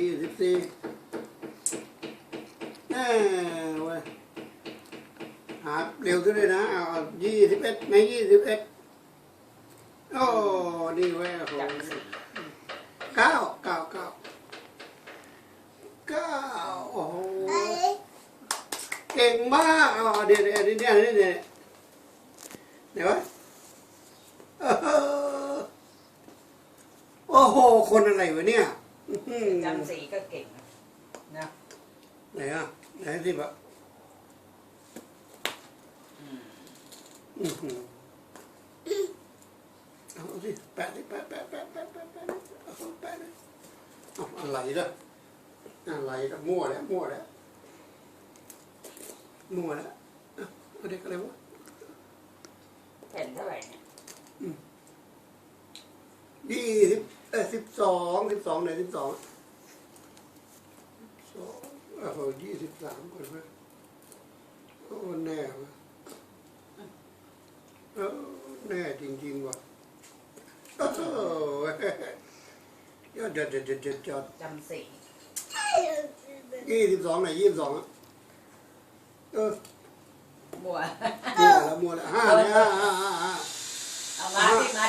ยี่สิบสี่แน่เว้ยหาเร็วขึ้นเลยนะเอายี่สิบเอ็ดในยี่สิบเอ็ดโอ้นี่เว้ยโอ้โหเก้าเก้าเก้าเก้าโอ้โหเก่งมากอ๋อเดี๋ยวเดี๋ยวเดี๋ยวเดี๋ยวเดี๋ยวเดี๋ยวเดี๋ยวเออโอ้โห คนอะไรวะเนี่ย จำสีก็เก่งนะนะไหนอะไหนสิบะอืมอื้อหือเอาสิแปะสิแปะแปะแปะแปะแปะแปะเอาแปะเลยเอาอะไรล่ะอะไรล่ะมั่วแล้วมั่วแล้วมั่วแล้วเอาเอาเด็กอะไรวะแผ่นเท่าไหร่เนี่ยยี่สิบเออสิบสองสิบสองไหนสิบสองสองเออยี่สิบสามคนไหมโอ้แน่วะเออแน่จริงๆว่ะโอ้โหยอดยอดยอดยอดยอดยอดจำสียี่สิบสองไหนยี่สิบสองอะเออบัวมัวแล้วมัวแล้วห้าเนี่ยห้าห้าห้าห้าเอามาสิมา